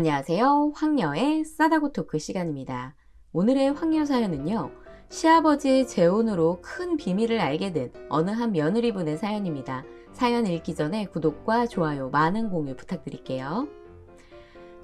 안녕하세요. 황녀의 싸다고 토크 시간입니다. 오늘의 황녀 사연은요. 시아버지의 재혼으로 큰 비밀을 알게 된 어느 한 며느리분의 사연입니다. 사연 읽기 전에 구독과 좋아요, 많은 공유 부탁드릴게요.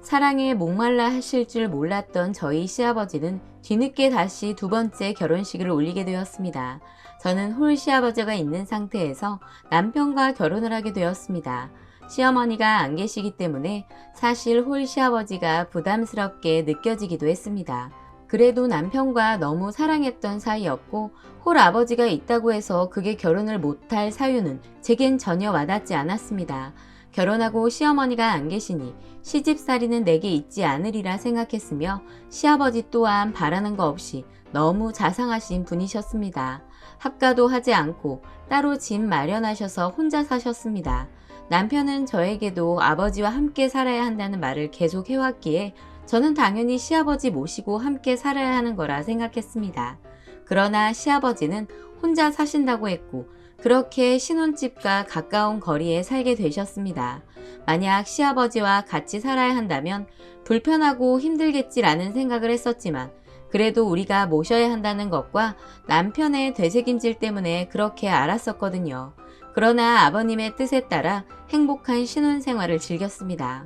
사랑에 목말라 하실 줄 몰랐던 저희 시아버지는 뒤늦게 다시 두 번째 결혼식을 올리게 되었습니다. 저는 홀 시아버지가 있는 상태에서 남편과 결혼을 하게 되었습니다. 시어머니가 안 계시기 때문에 사실 홀 시아버지가 부담스럽게 느껴지기도 했습니다. 그래도 남편과 너무 사랑했던 사이였고 홀 아버지가 있다고 해서 그게 결혼을 못할 사유는 제겐 전혀 와닿지 않았습니다. 결혼하고 시어머니가 안 계시니 시집살이는 내게 있지 않으리라 생각했으며 시아버지 또한 바라는 거 없이 너무 자상하신 분이셨습니다. 합가도 하지 않고 따로 집 마련하셔서 혼자 사셨습니다. 남편은 저에게도 아버지와 함께 살아야 한다는 말을 계속 해왔기에 저는 당연히 시아버지 모시고 함께 살아야 하는 거라 생각했습니다. 그러나 시아버지는 혼자 사신다고 했고 그렇게 신혼집과 가까운 거리에 살게 되셨습니다. 만약 시아버지와 같이 살아야 한다면 불편하고 힘들겠지라는 생각을 했었지만 그래도 우리가 모셔야 한다는 것과 남편의 되새김질 때문에 그렇게 알았었거든요. 그러나 아버님의 뜻에 따라 행복한 신혼 생활을 즐겼습니다.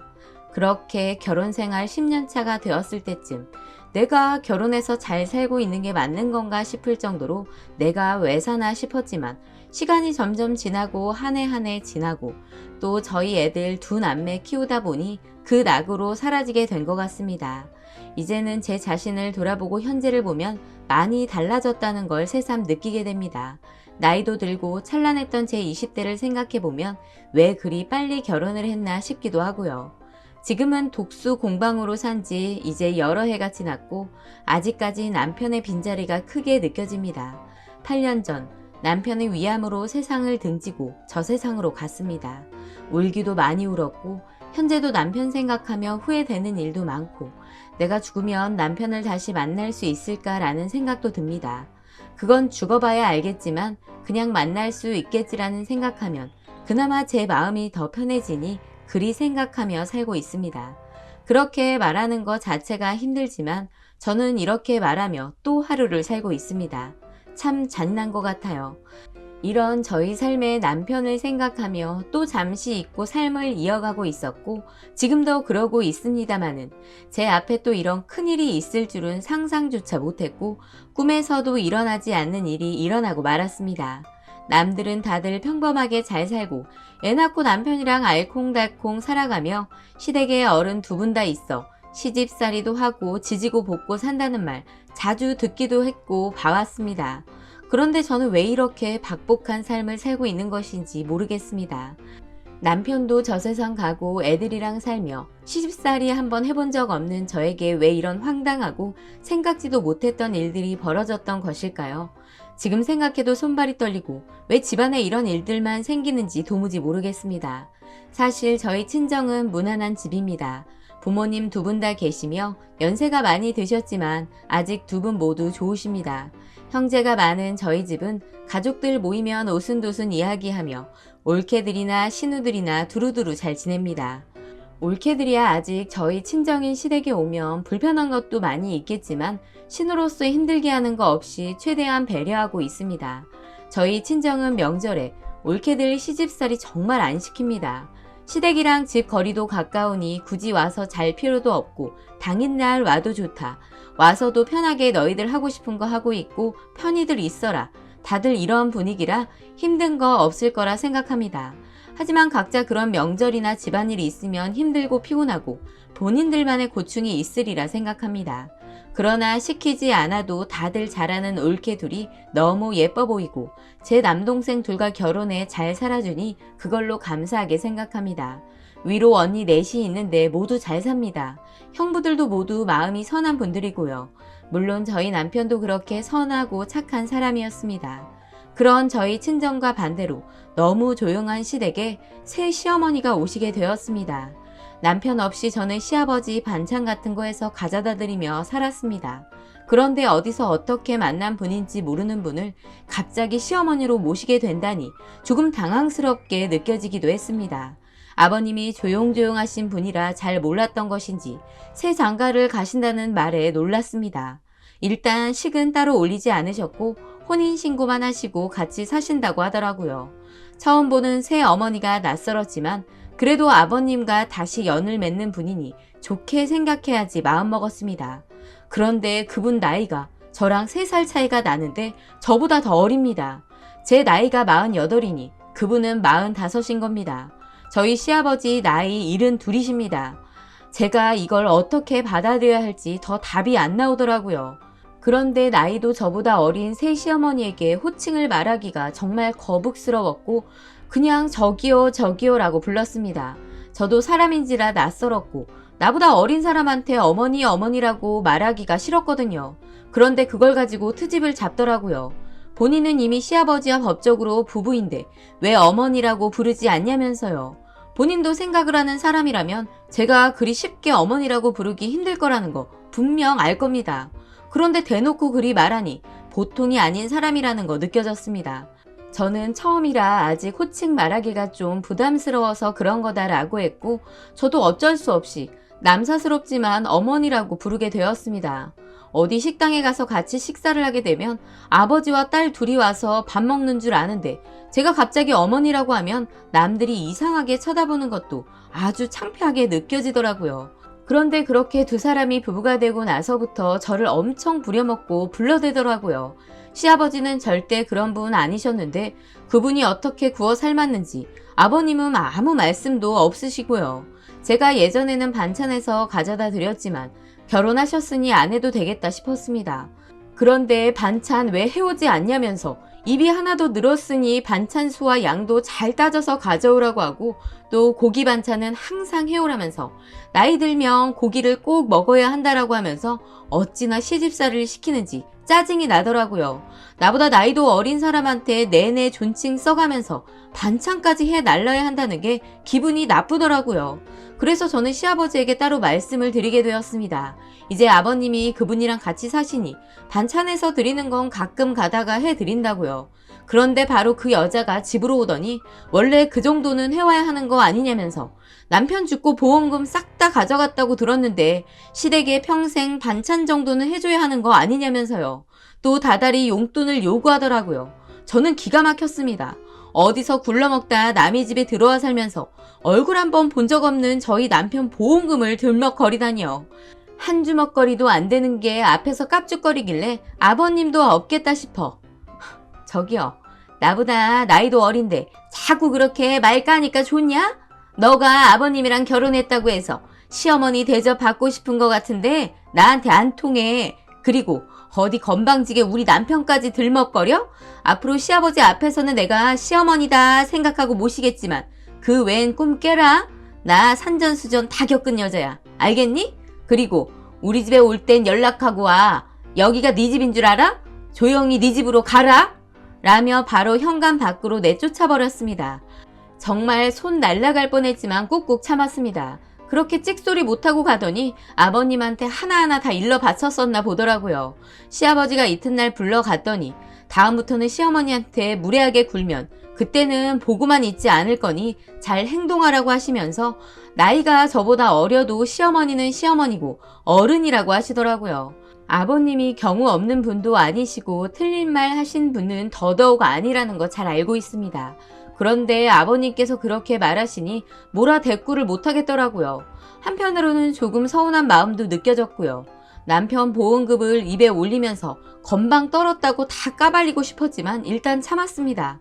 그렇게 결혼 생활 10년 차가 되었을 때쯤 내가 결혼해서 잘 살고 있는 게 맞는 건가 싶을 정도로 내가 왜 사나 싶었지만 시간이 점점 지나고 한 해 한 해 지나고 또 저희 애들 두 남매 키우다 보니 그 낙으로 사라지게 된 것 같습니다. 이제는 제 자신을 돌아보고 현재를 보면 많이 달라졌다는 걸 새삼 느끼게 됩니다. 나이도 들고 찬란했던 제 20대를 생각해보면 왜 그리 빨리 결혼을 했나 싶기도 하고요. 지금은 독수 공방으로 산 지 이제 여러 해가 지났고 아직까지 남편의 빈자리가 크게 느껴집니다. 8년 전 남편의 위암으로 세상을 등지고 저 세상으로 갔습니다. 울기도 많이 울었고 현재도 남편 생각하며 후회되는 일도 많고 내가 죽으면 남편을 다시 만날 수 있을까라는 생각도 듭니다. 그건 죽어봐야 알겠지만 그냥 만날 수 있겠지라는 생각하면 그나마 제 마음이 더 편해지니 그리 생각하며 살고 있습니다. 그렇게 말하는 것 자체가 힘들지만 저는 이렇게 말하며 또 하루를 살고 있습니다. 참 잔인한 것 같아요. 이런 저희 삶의 남편을 생각하며 또 잠시 잊고 삶을 이어가고 있었고 지금도 그러고 있습니다마는 제 앞에 또 이런 큰일이 있을 줄은 상상조차 못했고 꿈에서도 일어나지 않는 일이 일어나고 말았습니다. 남들은 다들 평범하게 잘 살고 애 낳고 남편이랑 알콩달콩 살아가며 시댁에 어른 두 분 다 있어 시집살이도 하고 지지고 볶고 산다는 말 자주 듣기도 했고 봐왔습니다. 그런데 저는 왜 이렇게 박복한 삶을 살고 있는 것인지 모르겠습니다. 남편도 저 세상 가고 애들이랑 살며 시집살이 한번 해본 적 없는 저에게 왜 이런 황당하고 생각지도 못했던 일들이 벌어졌던 것일까요? 지금 생각해도 손발이 떨리고 왜 집안에 이런 일들만 생기는지 도무지 모르겠습니다. 사실 저희 친정은 무난한 집입니다. 부모님 두 분 다 계시며 연세가 많이 드셨지만 아직 두 분 모두 좋으십니다. 형제가 많은 저희 집은 가족들 모이면 오순도순 이야기하며 올케들이나 신우들이나 두루두루 잘 지냅니다. 올케들이야 아직 저희 친정인 시댁에 오면 불편한 것도 많이 있겠지만 신우로서 힘들게 하는 거 없이 최대한 배려하고 있습니다. 저희 친정은 명절에 올케들 시집살이 정말 안 시킵니다. 시댁이랑 집 거리도 가까우니 굳이 와서 잘 필요도 없고 당일날 와도 좋다. 와서도 편하게 너희들 하고 싶은 거 하고 있고 편히들 있어라. 다들 이런 분위기라 힘든 거 없을 거라 생각합니다. 하지만 각자 그런 명절이나 집안일이 있으면 힘들고 피곤하고 본인들만의 고충이 있으리라 생각합니다. 그러나 시키지 않아도 다들 잘하는 올케 둘이 너무 예뻐 보이고 제 남동생 둘과 결혼해 잘 살아주니 그걸로 감사하게 생각합니다. 위로 언니 넷이 있는데 모두 잘 삽니다. 형부들도 모두 마음이 선한 분들이고요. 물론 저희 남편도 그렇게 선하고 착한 사람이었습니다. 그런 저희 친정과 반대로 너무 조용한 시댁에 새 시어머니가 오시게 되었습니다. 남편 없이 저는 시아버지 반찬 같은 거 해서 가져다 드리며 살았습니다. 그런데 어디서 어떻게 만난 분인지 모르는 분을 갑자기 시어머니로 모시게 된다니 조금 당황스럽게 느껴지기도 했습니다. 아버님이 조용조용하신 분이라 잘 몰랐던 것인지 새 장가를 가신다는 말에 놀랐습니다. 일단 식은 따로 올리지 않으셨고 혼인신고만 하시고 같이 사신다고 하더라고요. 처음 보는 새 어머니가 낯설었지만 그래도 아버님과 다시 연을 맺는 분이니 좋게 생각해야지 마음먹었습니다. 그런데 그분 나이가 저랑 3살 차이가 나는데 저보다 더 어립니다. 제 나이가 48이니 그분은 45인 겁니다. 저희 시아버지 나이 72이십니다. 제가 이걸 어떻게 받아들여야 할지 더 답이 안 나오더라고요. 그런데 나이도 저보다 어린 새 시어머니에게 호칭을 말하기가 정말 거북스러웠고 그냥 저기요 저기요 라고 불렀습니다. 저도 사람인지라 낯설었고 나보다 어린 사람한테 어머니 어머니라고 말하기가 싫었거든요. 그런데 그걸 가지고 트집을 잡더라고요. 본인은 이미 시아버지와 법적으로 부부인데 왜 어머니라고 부르지 않냐면서요. 본인도 생각을 하는 사람이라면 제가 그리 쉽게 어머니라고 부르기 힘들 거라는 거 분명 알 겁니다. 그런데 대놓고 그리 말하니 보통이 아닌 사람이라는 거 느껴졌습니다. 저는 처음이라 아직 호칭 말하기가 좀 부담스러워서 그런 거다라고 했고 저도 어쩔 수 없이 남사스럽지만 어머니라고 부르게 되었습니다. 어디 식당에 가서 같이 식사를 하게 되면 아버지와 딸 둘이 와서 밥 먹는 줄 아는데 제가 갑자기 어머니라고 하면 남들이 이상하게 쳐다보는 것도 아주 창피하게 느껴지더라고요. 그런데 그렇게 두 사람이 부부가 되고 나서부터 저를 엄청 부려먹고 불러대더라고요. 시아버지는 절대 그런 분 아니셨는데 그분이 어떻게 구워 삶았는지 아버님은 아무 말씀도 없으시고요. 제가 예전에는 반찬에서 가져다 드렸지만 결혼하셨으니 안 해도 되겠다 싶었습니다. 그런데 반찬 왜 해오지 않냐면서 입이 하나도 늘었으니 반찬 수와 양도 잘 따져서 가져오라고 하고 또 고기 반찬은 항상 해오라면서 나이 들면 고기를 꼭 먹어야 한다라고 하면서 어찌나 시집살이를 시키는지 짜증이 나더라고요. 나보다 나이도 어린 사람한테 내내 존칭 써가면서 반찬까지 해 날라야 한다는 게 기분이 나쁘더라고요. 그래서 저는 시아버지에게 따로 말씀을 드리게 되었습니다. 이제 아버님이 그분이랑 같이 사시니 반찬에서 드리는 건 가끔 가다가 해 드린다고요. 그런데 바로 그 여자가 집으로 오더니 원래 그 정도는 해와야 하는 거 아니냐면서 남편 죽고 보험금 싹 다 가져갔다고 들었는데 시댁에 평생 반찬 정도는 해줘야 하는 거 아니냐면서요. 또 다달이 용돈을 요구하더라고요. 저는 기가 막혔습니다. 어디서 굴러먹다 남의 집에 들어와 살면서 얼굴 한번 본 적 없는 저희 남편 보험금을 들먹거리다니요. 한 주먹거리도 안 되는 게 앞에서 깝죽거리길래 아버님도 없겠다 싶어. 저기요. 나보다 나이도 어린데 자꾸 그렇게 말 까니까 좋냐? 너가 아버님이랑 결혼했다고 해서 시어머니 대접 받고 싶은 것 같은데 나한테 안 통해. 그리고 어디 건방지게 우리 남편까지 들먹거려? 앞으로 시아버지 앞에서는 내가 시어머니다 생각하고 모시겠지만 그 외엔 꿈 깨라. 나 산전수전 다 겪은 여자야. 알겠니? 그리고 우리 집에 올 땐 연락하고 와. 여기가 네 집인 줄 알아? 조용히 네 집으로 가라. 라며 바로 현관 밖으로 내쫓아버렸습니다. 정말 손 날라갈 뻔했지만 꾹꾹 참았습니다. 그렇게 찍소리 못하고 가더니 아버님한테 하나하나 다 일러 바쳤었나 보더라고요. 시아버지가 이튿날 불러갔더니 다음부터는 시어머니한테 무례하게 굴면 그때는 보고만 있지 않을 거니 잘 행동하라고 하시면서 나이가 저보다 어려도 시어머니는 시어머니고 어른이라고 하시더라고요. 아버님이 경우 없는 분도 아니시고 틀린 말 하신 분은 더더욱 아니라는 거 잘 알고 있습니다. 그런데 아버님께서 그렇게 말하시니 뭐라 대꾸를 못하겠더라고요. 한편으로는 조금 서운한 마음도 느껴졌고요. 남편 보험금을 입에 올리면서 건방 떨었다고 다 까발리고 싶었지만 일단 참았습니다.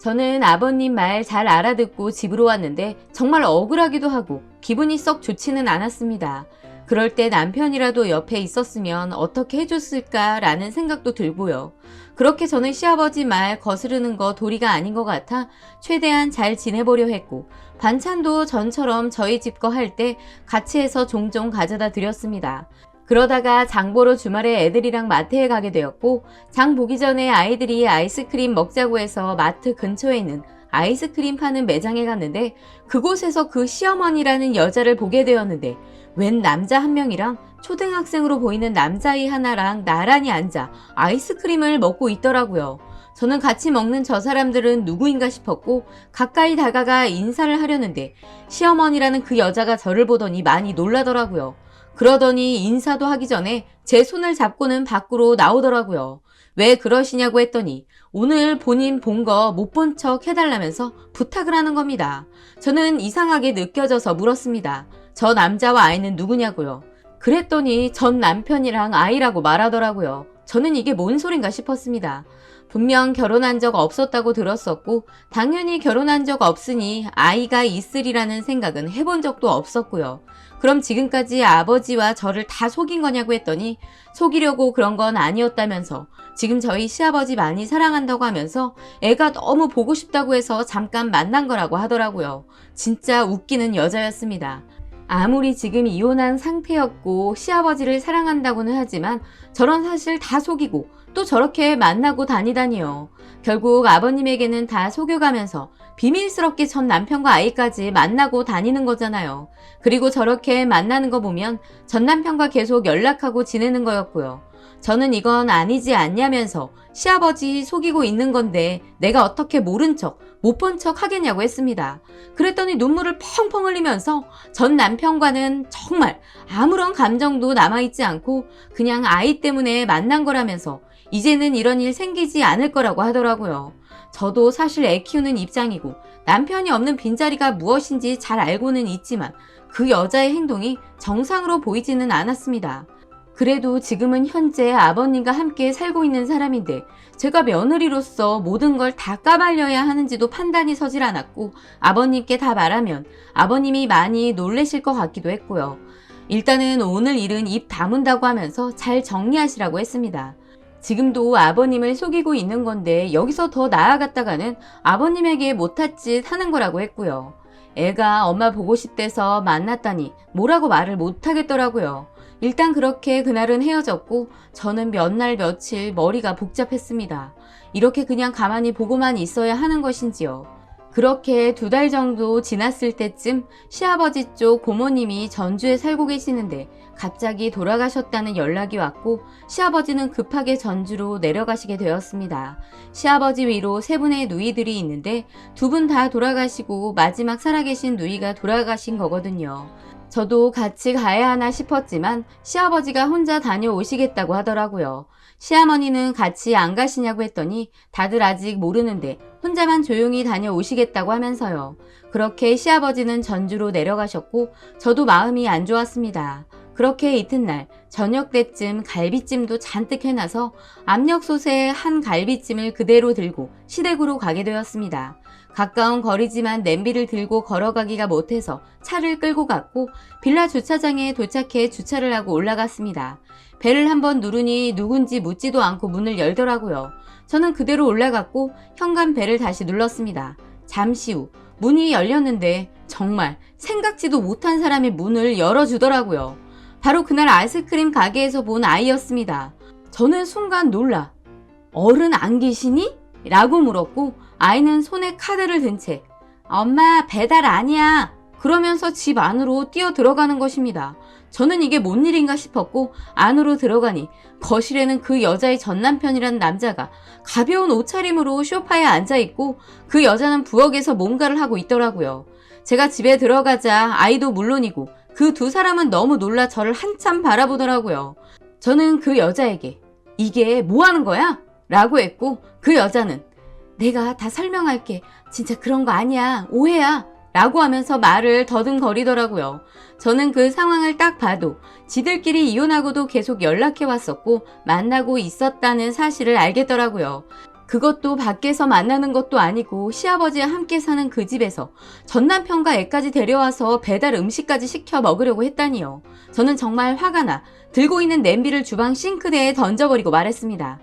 저는 아버님 말 잘 알아듣고 집으로 왔는데 정말 억울하기도 하고 기분이 썩 좋지는 않았습니다. 그럴 때 남편이라도 옆에 있었으면 어떻게 해줬을까라는 생각도 들고요. 그렇게 저는 시아버지 말 거스르는 거 도리가 아닌 것 같아 최대한 잘 지내보려 했고 반찬도 전처럼 저희 집 거 할 때 같이 해서 종종 가져다 드렸습니다. 그러다가 장 보러 주말에 애들이랑 마트에 가게 되었고 장 보기 전에 아이들이 아이스크림 먹자고 해서 마트 근처에 있는 아이스크림 파는 매장에 갔는데 그곳에서 그 시어머니라는 여자를 보게 되었는데 웬 남자 한 명이랑 초등학생으로 보이는 남자아이 하나랑 나란히 앉아 아이스크림을 먹고 있더라고요. 저는 같이 먹는 저 사람들은 누구인가 싶었고 가까이 다가가 인사를 하려는데 시어머니라는 그 여자가 저를 보더니 많이 놀라더라고요. 그러더니 인사도 하기 전에 제 손을 잡고는 밖으로 나오더라고요. 왜 그러시냐고 했더니 오늘 본인 본 거 못 본 척 해달라면서 부탁을 하는 겁니다. 저는 이상하게 느껴져서 물었습니다. 저 남자와 아이는 누구냐고요. 그랬더니 전 남편이랑 아이라고 말하더라고요. 저는 이게 뭔 소린가 싶었습니다. 분명 결혼한 적 없었다고 들었었고, 당연히 결혼한 적 없으니 아이가 있으리라는 생각은 해본 적도 없었고요. 그럼 지금까지 아버지와 저를 다 속인 거냐고 했더니, 속이려고 그런 건 아니었다면서, 지금 저희 시아버지 많이 사랑한다고 하면서, 애가 너무 보고 싶다고 해서 잠깐 만난 거라고 하더라고요. 진짜 웃기는 여자였습니다. 아무리 지금 이혼한 상태였고 시아버지를 사랑한다고는 하지만 저런 사실 다 속이고 또 저렇게 만나고 다니다니요. 결국 아버님에게는 다 속여가면서 비밀스럽게 전 남편과 아이까지 만나고 다니는 거잖아요. 그리고 저렇게 만나는 거 보면 전 남편과 계속 연락하고 지내는 거였고요. 저는 이건 아니지 않냐면서 시아버지 속이고 있는 건데 내가 어떻게 모른 척, 못 본 척 하겠냐고 했습니다. 그랬더니 눈물을 펑펑 흘리면서 전 남편과는 정말 아무런 감정도 남아있지 않고 그냥 아이 때문에 만난 거라면서 이제는 이런 일 생기지 않을 거라고 하더라고요. 저도 사실 애 키우는 입장이고 남편이 없는 빈자리가 무엇인지 잘 알고는 있지만 그 여자의 행동이 정상으로 보이지는 않았습니다. 그래도 지금은 현재 아버님과 함께 살고 있는 사람인데 제가 며느리로서 모든 걸 다 까발려야 하는지도 판단이 서질 않았고 아버님께 다 말하면 아버님이 많이 놀래실 것 같기도 했고요. 일단은 오늘 일은 입 다문다고 하면서 잘 정리하시라고 했습니다. 지금도 아버님을 속이고 있는 건데 여기서 더 나아갔다가는 아버님에게 못할 짓 하는 거라고 했고요. 애가 엄마 보고 싶대서 만났다니 뭐라고 말을 못 하겠더라고요. 일단 그렇게 그날은 헤어졌고 저는 몇 날 며칠 머리가 복잡했습니다. 이렇게 그냥 가만히 보고만 있어야 하는 것인지요. 그렇게 두 달 정도 지났을 때쯤 시아버지 쪽 고모님이 전주에 살고 계시는데 갑자기 돌아가셨다는 연락이 왔고 시아버지는 급하게 전주로 내려가시게 되었습니다. 시아버지 위로 세 분의 누이들이 있는데 두 분 다 돌아가시고 마지막 살아계신 누이가 돌아가신 거거든요. 저도 같이 가야 하나 싶었지만 시아버지가 혼자 다녀오시겠다고 하더라고요. 시어머니는 같이 안 가시냐고 했더니 다들 아직 모르는데 혼자만 조용히 다녀오시겠다고 하면서요. 그렇게 시아버지는 전주로 내려가셨고 저도 마음이 안 좋았습니다. 그렇게 이튿날 저녁 때쯤 갈비찜도 잔뜩 해놔서 압력솥에 한 갈비찜을 그대로 들고 시댁으로 가게 되었습니다. 가까운 거리지만 냄비를 들고 걸어가기가 못해서 차를 끌고 갔고 빌라 주차장에 도착해 주차를 하고 올라갔습니다. 배를 한번 누르니 누군지 묻지도 않고 문을 열더라고요. 저는 그대로 올라갔고 현관 배를 다시 눌렀습니다. 잠시 후 문이 열렸는데 정말 생각지도 못한 사람이 문을 열어주더라고요. 바로 그날 아이스크림 가게에서 본 아이였습니다. 저는 순간 놀라 어른 안 계시니? 라고 물었고 아이는 손에 카드를 든 채 엄마 배달 아니야 그러면서 집 안으로 뛰어 들어가는 것입니다. 저는 이게 뭔 일인가 싶었고 안으로 들어가니 거실에는 그 여자의 전 남편이라는 남자가 가벼운 옷차림으로 쇼파에 앉아 있고 그 여자는 부엌에서 뭔가를 하고 있더라고요. 제가 집에 들어가자 아이도 물론이고 그 두 사람은 너무 놀라 저를 한참 바라보더라고요. 저는 그 여자에게 이게 뭐 하는 거야? 라고 했고 그 여자는 내가 다 설명할게. 진짜 그런 거 아니야. 오해야. 라고 하면서 말을 더듬거리더라고요. 저는 그 상황을 딱 봐도 지들끼리 이혼하고도 계속 연락해 왔었고 만나고 있었다는 사실을 알겠더라고요. 그것도 밖에서 만나는 것도 아니고 시아버지와 함께 사는 그 집에서 전 남편과 애까지 데려와서 배달 음식까지 시켜 먹으려고 했다니요. 저는 정말 화가 나 들고 있는 냄비를 주방 싱크대에 던져버리고 말했습니다.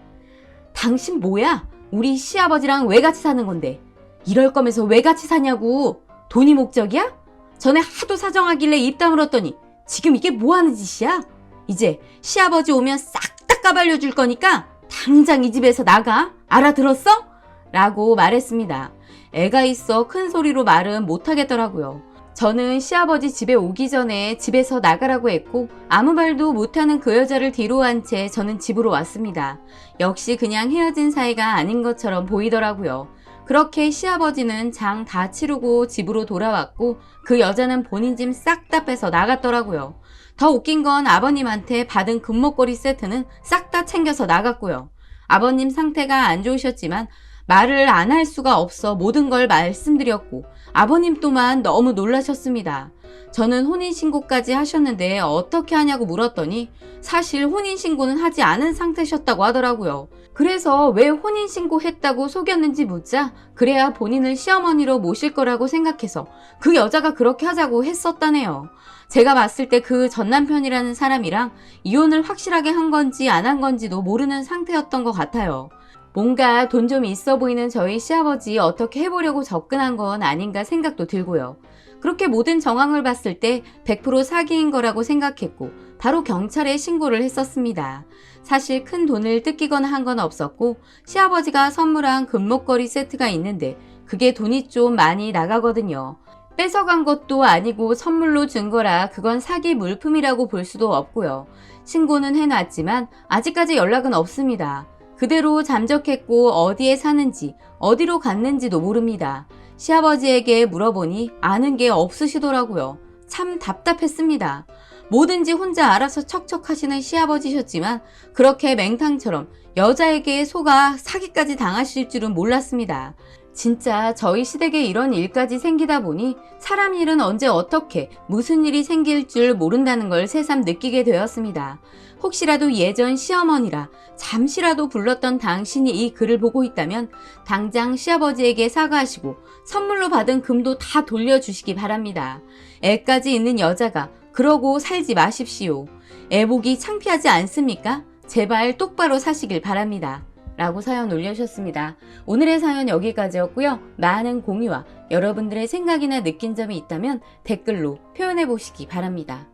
당신 뭐야? 우리 시아버지랑 왜 같이 사는 건데? 이럴 거면서 왜 같이 사냐고? 돈이 목적이야? 전에 하도 사정하길래 입 다물었더니 지금 이게 뭐 하는 짓이야? 이제 시아버지 오면 싹 다 까발려 줄 거니까 당장 이 집에서 나가. 알아들었어? 라고 말했습니다. 애가 있어 큰 소리로 말은 못 하겠더라고요. 저는 시아버지 집에 오기 전에 집에서 나가라고 했고 아무 말도 못하는 그 여자를 뒤로 한 채 저는 집으로 왔습니다. 역시 그냥 헤어진 사이가 아닌 것처럼 보이더라고요. 그렇게 시아버지는 장 다 치르고 집으로 돌아왔고 그 여자는 본인 짐 싹 다 빼서 나갔더라고요. 더 웃긴 건 아버님한테 받은 금목걸이 세트는 싹 다 챙겨서 나갔고요. 아버님 상태가 안 좋으셨지만 말을 안 할 수가 없어 모든 걸 말씀드렸고 아버님 또한 너무 놀라셨습니다. 저는 혼인신고까지 하셨는데 어떻게 하냐고 물었더니 사실 혼인신고는 하지 않은 상태셨다고 하더라고요. 그래서 왜 혼인신고 했다고 속였는지 묻자 그래야 본인을 시어머니로 모실 거라고 생각해서 그 여자가 그렇게 하자고 했었다네요. 제가 봤을 때 그 전남편이라는 사람이랑 이혼을 확실하게 한 건지 안 한 건지도 모르는 상태였던 것 같아요. 뭔가 돈 좀 있어 보이는 저희 시아버지 어떻게 해보려고 접근한 건 아닌가 생각도 들고요. 그렇게 모든 정황을 봤을 때 100% 사기인 거라고 생각했고 바로 경찰에 신고를 했었습니다. 사실 큰 돈을 뜯기거나 한 건 없었고 시아버지가 선물한 금목걸이 세트가 있는데 그게 돈이 좀 많이 나가거든요. 뺏어간 것도 아니고 선물로 준 거라 그건 사기 물품이라고 볼 수도 없고요. 신고는 해놨지만 아직까지 연락은 없습니다. 그대로 잠적했고 어디에 사는지 어디로 갔는지도 모릅니다. 시아버지에게 물어보니 아는 게 없으시더라고요. 참 답답했습니다. 뭐든지 혼자 알아서 척척하시는 시아버지셨지만 그렇게 맹탕처럼 여자에게 속아 사기까지 당하실 줄은 몰랐습니다. 진짜 저희 시댁에 이런 일까지 생기다 보니 사람 일은 언제 어떻게 무슨 일이 생길 줄 모른다는 걸 새삼 느끼게 되었습니다. 혹시라도 예전 시어머니라 잠시라도 불렀던 당신이 이 글을 보고 있다면 당장 시아버지에게 사과하시고 선물로 받은 금도 다 돌려주시기 바랍니다. 애까지 있는 여자가 그러고 살지 마십시오. 애복이 창피하지 않습니까? 제발 똑바로 사시길 바랍니다. 라고 사연 올려주셨습니다. 오늘의 사연 여기까지였고요. 많은 공유와 여러분들의 생각이나 느낀 점이 있다면 댓글로 표현해 보시기 바랍니다.